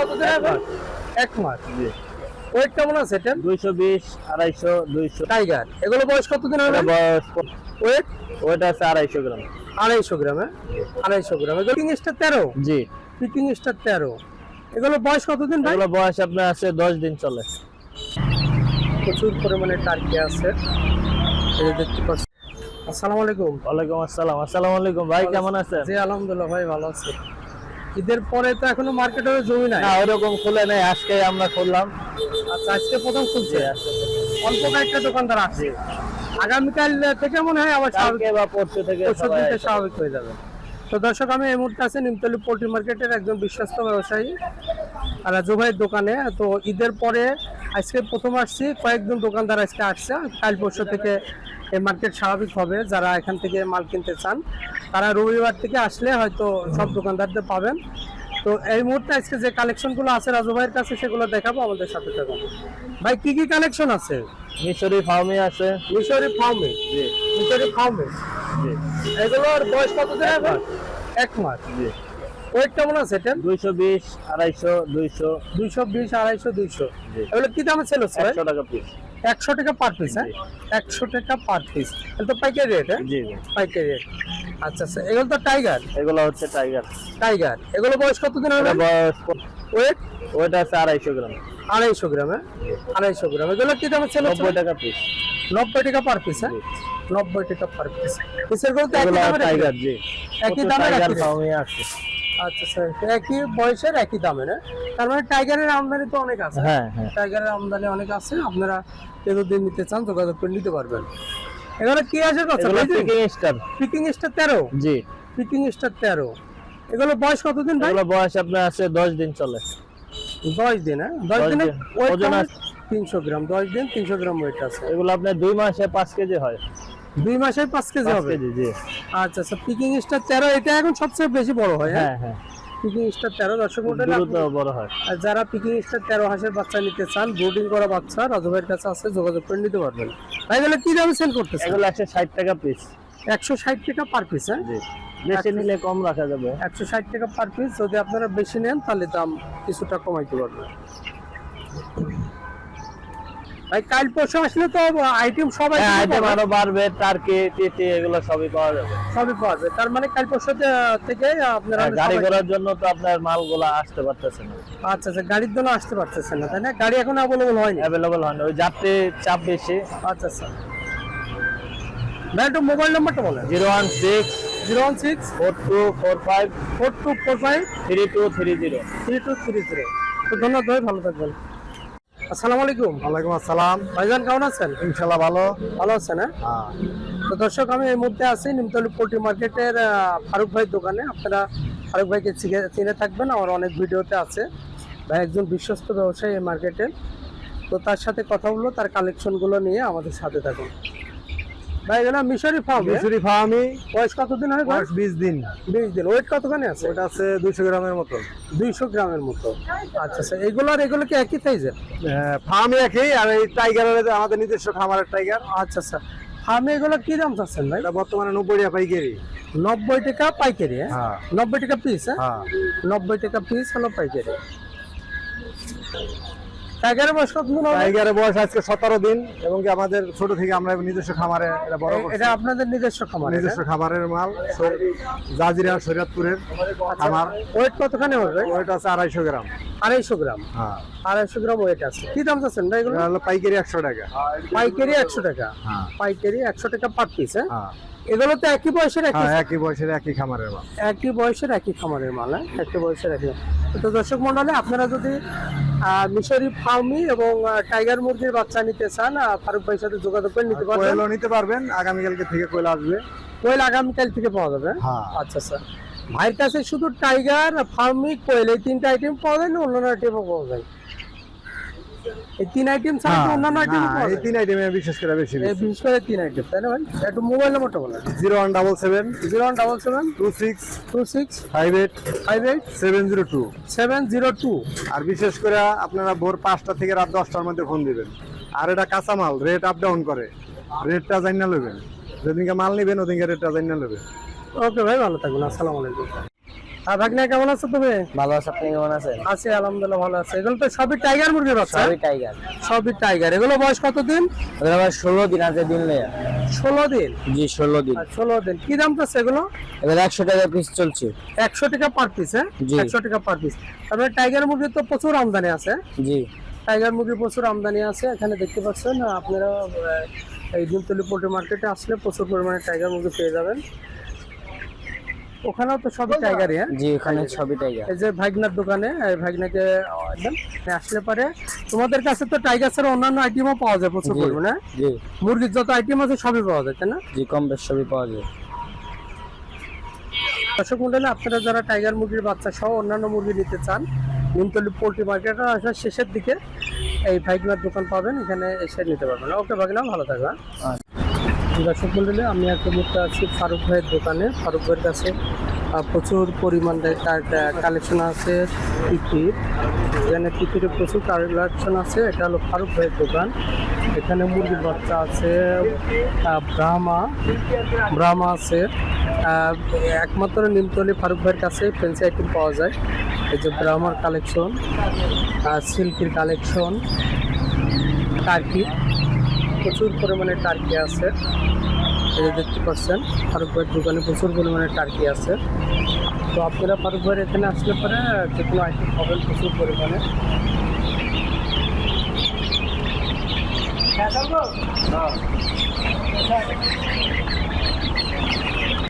কতদিন এখন? এক মাস। ওয়েট কেমন আছে এটা দুইশো বিশ আড়াইশো দুইশো। টাইগার এগুলো বয়স কতদিন হবে? বয়স ওয়েট ওইটা আছে আড়াইশো গ্রাম। আড়াইশো গ্রাম হ্যাঁ? আড়াইশো গ্রাম। এগুলো পিকিং স্টার তেরো? জি। পিকিং স্টার তেরো। এগুলো বয়স কতদিন এগুলো বয়স আপনার আছে দশ দিন চলে। প্রচুর পরিমাণে টার্কি আছে। দেখতে পাচ্ছি আসসালামু আলাইকুম। ওয়ালাইকুম আসসালাম। আসসালামু আলাইকুম ভাই কেমন আছেন? জি আলহামদুলিল্লাহ ভাই ভালো আছি। ঈদের পরে তো এখনও মার্কেটে জমি নাই। না ওইরকম খুলে নেই আজকে আমরা খুললাম। আচ্ছা আজকে প্রথম খুলছে? অল্প কয়েকটা দোকানদার আছে আগামীকাল থেকে মনে হয় আবার স্বাভাবিক বা পরশু থেকে সবাই স্বাভাবিক হয়ে যাবে। তো দর্শক, আমি এই মুহূর্তে আছি নিমতলি পোল্ট্রি মার্কেটের একজন বিশ্বস্ত ব্যবসায়ী আর রাজু ভাইয়ের দোকানে। তো ঈদের পরে আজকে প্রথম আসছি, কয়েকজন দোকানদার আজকে আসছে। কাল পরশু থেকে এই মার্কেট স্বাভাবিক হবে, যারা এখান থেকে মাল কিনতে চান। তারা রবিবার থেকে আসলে হয়তো সব দোকানদারদের পাবেন। তো এই মুহূর্তে আজকে যে কালেকশনগুলো আছে রাজু ভাইয়ের কাছে সেগুলো দেখাবো আমাদের সাথে থাকুন। ভাই কি কি কালেকশন আছে? মিশরি ফার্মি আছে। মিশরি ফার্মে জি। মিশরি ফার্মে জি। এগুলোর বয়স কতদিন এখন এক মাস। জি। ওয়েট কেমন আছে এটা দুইশো বিশ আড়াইশো দুইশো। দুইশো বিশ আড়াইশো দুইশো। জি। এগুলো কি দামে ছিল একশো টাকা পিস একশো টাকা পার পিস হ্যাঁ? একশো টাকা পার পিস এটা তো পাইকারি রেট হ্যাঁ? জি পাইকারি রেট আচ্ছা আচ্ছা এগুলো তো টাইগার এগুলো হচ্ছে টাইগার টাইগার এগুলো বয়স কতদিন হবে? বয়স ওয়েট ওইটা আছে আড়াইশো গ্রাম। আড়াইশো গ্রাম হ্যাঁ? আড়াইশো গ্রাম। এগুলো কি দামে ছিল নব্বই টাকা পিস নব্বই টাকা পার পিস হ্যাঁ? নব্বই টাকা পার পিস পিসেরগুলো এগুলো টাইগার জি। একই দামে টাইগার আছে আচ্ছা স্যার একই বয়সের একই দামে না তার মানে টাইগারের আমদানি তো অনেক আছে। হ্যাঁ হ্যাঁ। টাইগারের আমদানি অনেক আছে আপনারা যদি নিতে চান যোগাযোগ করে নিতে পারবেন। এগুলো কি আছে কথা? পিকিং স্টার পিকিং স্টার তেরো? জি। পিকিং স্টার তেরো। এগুলো বয়স কতদিন ভাই? এগুলো বয়স আপনার আছে দশ দিন চলে। দশ দিন হ্যাঁ? দশ দশ দিনে ওজন আছে। গ্রাম দশ দিন তিনশো গ্রাম ওয়েট আছে। এগুলো আপনার দুই মাসে পাঁচ কেজি হয়। দুই মাসে পাঁচ কেজি হবে? জি। আচ্ছা আচ্ছা পিকিং স্টার তেরো এটা এখন সবচেয়ে বেশি বড় হয় হ্যাঁ? হ্যাঁ হ্যাঁ। পিকিং স্টার তেরো দর্শক মন্ডলী বড় হয়। আর যারা পিকিং স্টার তেরো হাঁসের বাচ্চা নিতে চান ব্রুডিং করা বাচ্চা রাজু ভাইয়ের কাছে আছে যোগাযোগ করে নিতে পারবেন। তাই বলে কি দামে সেল করতেছে এগুলো একশো ষাট টাকা পিস একশো ষাট টাকা পার পিস হ্যাঁ? বেশি নিলে কম রাখা যাবে। একশো ষাট টাকা পার পিস যদি আপনারা বেশি নেন তাহলে দাম কিছুটা কমাইতে পারবেন। ভাই কাল পরশু আসলে তো আইটেম সবাই হ্যাঁ আইটেম আরও বাড়বে টার্কি টিটি এগুলো সবই পাওয়া যাবে। সবই পাওয়া যায় তার মানে কাল পরশু থেকে আপনারা হ্যাঁ, গাড়ি করার জন্য তো আপনার মালগুলা আসতে পারতেছে না। আচ্ছা আচ্ছা গাড়ির জন্য আসতে পারতেছেন না তাই না? গাড়ি এখন অ্যাভেলেবল হয়নি। অ্যাভেলেবল হয় ওই যাত্রী চাপ বেশি। আচ্ছা আচ্ছা। ভাই একটু মোবাইল নাম্বারটা বলেন। Zero one six zero one six four two four five four two four five three two three zero. Three two three zero. তো ধন্যবাদ ভাই ভালো থাকবেন। আসসালামু আলাইকুম। ওয়ালাইকুম আসসালাম। ভাইজান কেমন আছেন? ইনশাআল্লাহ ভালো। ভালো আছেন হ্যাঁ? তো দর্শক আমি এই মুহূর্তে আছি নিমতলি পোল্ট্রি মার্কেটের ফারুক ভাই দোকানে। আপনারা ফারুক ভাইকে চিনে- চিনে থাকবেন আমার অনেক ভিডিওতে আছে। ভাই একজন বিশ্বস্ত ব্যবসায়ী এই মার্কেটে। তো তার সাথে কথা বলল তার কালেকশনগুলো নিয়ে আমাদের সাথে থাকুন। ভাই এগুলো মিশরি ফার্ম মিশরি ফার্মি বয়স কতদিন হয় বয়স বিশ দিন। বিশ দিন। ওয়েট কতখানি আছে? ওটা আছে দুইশো গ্রামের মতো। দুইশো গ্রামের মতো। আচ্ছা আচ্ছা। এগুলো এগুলো কি একই সাইজের ফার্মি একই আর এই টাইগারের আমাদের নিজস্ব খামারের টাইগার আচ্ছা আচ্ছা। ফার্মে এগুলো কি দাম চাচ্ছেন ভাই? এটা বর্তমানে নব্বই টাকা পাইকারি। নব্বই টাকা পাইকারি হ্যাঁ? হ্যাঁ। নব্বই টাকা পিস হ্যাঁ? হ্যাঁ। নব্বই টাকা পিস হলো পাইকারি। টাইগারের বয়স কত দিন টাইগারের বয়স আজকে সতেরো দিন এবং কি আমাদের ছোট থেকে আমরা নিজস্ব খামারে এটা বড় এটা আপনাদের নিজস্ব খামার নিজস্ব খামারের মাল জাজিরা শরীয়তপুরের খামার। ওয়েট কতখানি হবে? ওইটা আছে আড়াইশো গ্রাম। আড়াইশো গ্রাম। হ্যাঁ। আড়াইশো গ্রাম ওয়েট আছে। কি দাম চাচ্ছেন ভাই এগুলো? পাইকারি একশো টাকা। পাইকারি একশো টাকা। হ্যাঁ। পাইকারি একশো টাকা পার পিস হ্যাঁ? হ্যাঁ। এগুলো তো একই বয়সের একই হ্যাঁ একই বয়সের একই খামারের মাল। একই বয়সের একই খামারের মাল হ্যাঁ? একই বয়সের একই তো দর্শক মন্ডলে আপনারা যদি মিশরি ফার্মি এবং টাইগার মুরগির বাচ্চা নিতে চান ফারুক ভাইয়ের সাথে যোগাযোগ করে নিতে পারবেন। কোয়েলও নিতে পারবেন আগামীকালকে থেকে কোয়েল আসবে। কোয়েল আগামীকাল থেকে পাওয়া যাবে হ্যাঁ? আচ্ছা আচ্ছা। ভাইয়ের কাছে শুধু টাইগার ফার্মি কোয়েল এই তিনটা আইটেম পাওয়া যায় না অন্যান্য আইটেমও পাওয়া যায়? এই তিন আইটেম ছাড়া কি অন্যান্য আইটেম হ্যাঁ, এই তিন আইটেমে বিশেষ করে বেশি বিশেষ করে তিন আইটেম তাই না ভাই? একটু মোবাইল নাম্বারটা বলেন zero one double seven zero one double seven two six two six five eight five eight seven zero two seven zero two আর বিশেষ করে আপনারা ভোর পাঁচটা থেকে রাত দশটার মধ্যে ফোন দিবেন। আর এটা কাঁচামাল রেট আপ ডাউন করে। রেটটা জানিয়ে নেবেন। যেদিনকে মাল নেবেন ওদিনকে রেটটা জানিয়ে নেবেন। ওকে ভাই ভালো থাকবেন আসসালামু আলাইকুম। আর ভাগনা কেমন আছো তুমি? ভালো আছে আপনি কেমন আছেন? আছি আলহামদুলিল্লাহ ভালো আছে। এগুলো তো সবই টাইগার মুরগির বাচ্চা? সবই টাইগার সবই টাইগার এগুলো বয়স ষোলো দিন আছে দিন দিন? জি দিন। দিন। কি দাম এগুলো? টাকা পিস চলছে। একশো টাকা পার পিস হ্যাঁ। একশো টাকা পার পিস তারপরে টাইগার মুরগির তো প্রচুর আমদানি আছে। জি। টাইগার মুরগির প্রচুর আমদানি আছে। এখানে দেখতে পাচ্ছেন আপনারা এই দিনতলি পোল্ট্রি মার্কেটে আসলে প্রচুর পরিমাণে টাইগার মুরগি পেয়ে যাবেন। ওখানেও তো সবই টাইগারই হ্যাঁ? জি ওখানে সবই টাইগার এই যে ভাগনার দোকানে এই ভাগনাকে আসলে পারে তোমাদের কাছে তো টাইগার ছাড়া অন্যান্য আইটেমও পাওয়া যায় প্রচুর। পরিমাণে জি। মুরগির যত আইটেম আছে সবই পাওয়া যায় তাই না? জি কম বেশ সবই পাওয়া যায়। দর্শক মন্ডলী আপনারা যারা টাইগার মুরগির বাচ্চা সহ অন্যান্য মুরগি নিতে চান নিমতলি পোল্ট্রি মার্কেটে আসার শেষের দিকে এই ভাইগনার দোকান পাবেন এখানে এসে নিতে পারবেন। ওকে ভাগনা ভালো থাকবেন। দর্শক মন্ডলী, আমি একটা মুহূর্তে আছি ফারুক ভাইয়ের দোকানে। ফারুক ভাইয়ের কাছে প্রচুর পরিমাণে তার কালেকশন আছে তিতির এখানে তিতিরের প্রচুর কালেকশন আছে। এটা হলো ফারুক ভাইয়ের দোকান। এখানে মুরগির বাচ্চা আছে ব্রাহ্মা। ব্রাহ্মা আছে। একমাত্র নিমতলি ফারুক ভাইয়ের কাছে ফেন্সি আইটেম পাওয়া যায়। এই যে ব্রাহ্মার কালেকশন সিল্কির কালেকশন টার্কি প্রচুর পরিমাণে টার্কি আছে। এটা দেখতে পাচ্ছেন, ফারুক ভাইয়ের দোকানে প্রচুর পরিমাণে টার্কি আছে। তো আপনারা ফারুক ভাইয়ের এখানে আসলে পরে যে কোনো আইটেম পাবেন প্রচুর পরিমাণে। হ্যাঁ